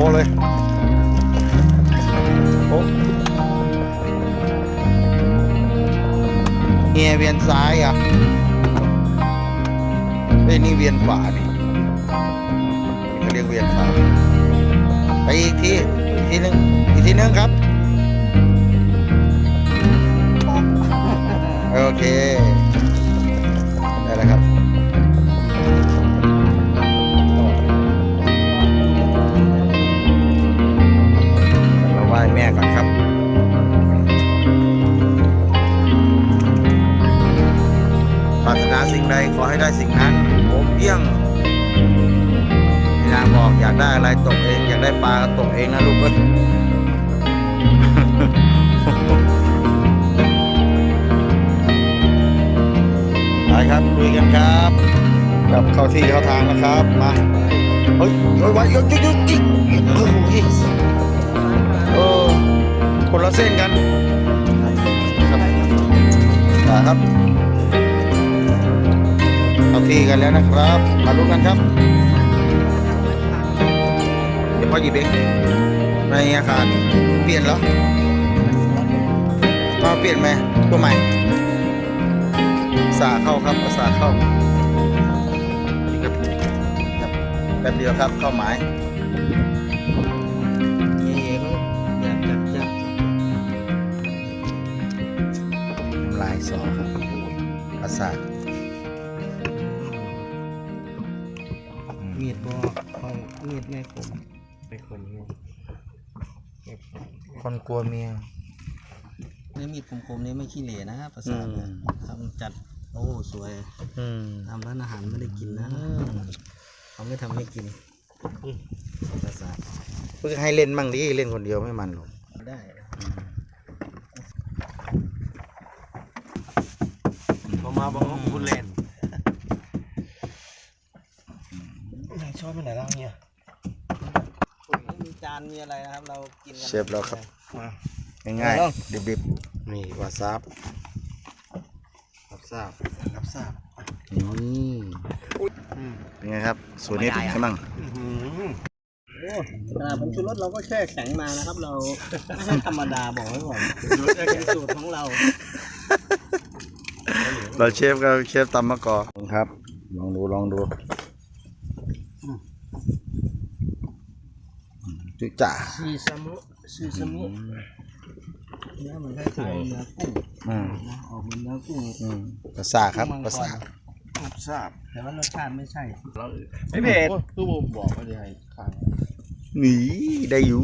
ป๊ะเลยโป๊เงียเวียนซ้ายอะไอ้นี่เวียนขวานี่เขาเรียกเวียนขวา เราไหว้แม่ก่อนครับปรารถนาสิ่งใดขอให้ได้สิ่งนั้นโอมเพียงนางบอกอยากได้อะไรตกเอง อยากได้ปลาตกเองนะลูกเอ้ยไปครับลุยกันครับกับเข้าที่เข้าทางนะครับมาเฮ้ยเฮ้ยไว้ยุดยุดยุดยิงโอ้โหเออ คนละเส้นกันครับมาครับเข้าที่กันแล้วนะครับ มาลุ้นกันครับเดี๋ยวพ่อหยิบเองในอาคารเปลี่ยนเหรอมาเปลี่ยนไหมตัวใหม่สาเข้าครับภาษาเข้านี่ครับครับแป๊บเดียวครับเข้าหมาย มีดบ่คอยมีดแม่ผมไปคนนี้คนกลัวเมียนี่มีดคมๆนี่ไม่ขี้เหร่นะภาษาทอืมทำจัดโอ้สวยอืมทำร้านอาหารไม่ได้กินนะเขาไม่ทำให้กินภาษาทเพิ่งให้เล่นมั่งดิเล่นคนเดียวไม่มันหรอกได้พอมาบอกว่าคุณเล่น ชอบไปไหนล่ะเนี่ยมีจานมีอะไรนะครับ เรากินกันเชฟเราครับง่ายๆดิบนี่วาซาบรับทราบรับทราบๆนี่เป็นไงครับสูตรนี้เป็นไงบ้างขนาดผงชูรสเราก็แช่แข็งมานะครับ เราไม่ให้ธรรมดาบอกไว้ก่อนเป็นสูตรของเรา เราเชฟกับเชฟตำมะกอกครับ ลองดูลองดู จุจ่าซีซามุซีซามุเนื้อมันคล้ายๆเนื้อกุ้งอืมนะออกเหมือนเนื้อกุ้งอืมภาษาครับภาษารับทราบแต่ว่ารสชาติไม่ใช่ไม่เผ็ดคือผมบอกว่าจะให้ข้างหนีได้อยู่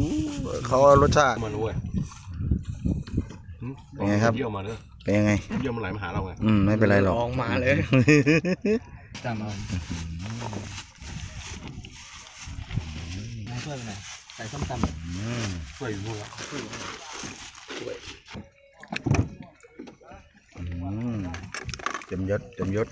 เขาเอารสชาติมันเว้ยเป็นไงครับเยี่ยมมาเนอะเป็นยังไงเยี่ยมมันไหลมาหาเราไงอืมไม่เป็นไรหรอกลองมาเลยจำเอานายช่วยไปไหนอย ใส่ส้มตำช่วยอยู่นู่นละอืมเต็มยศเต็มยศ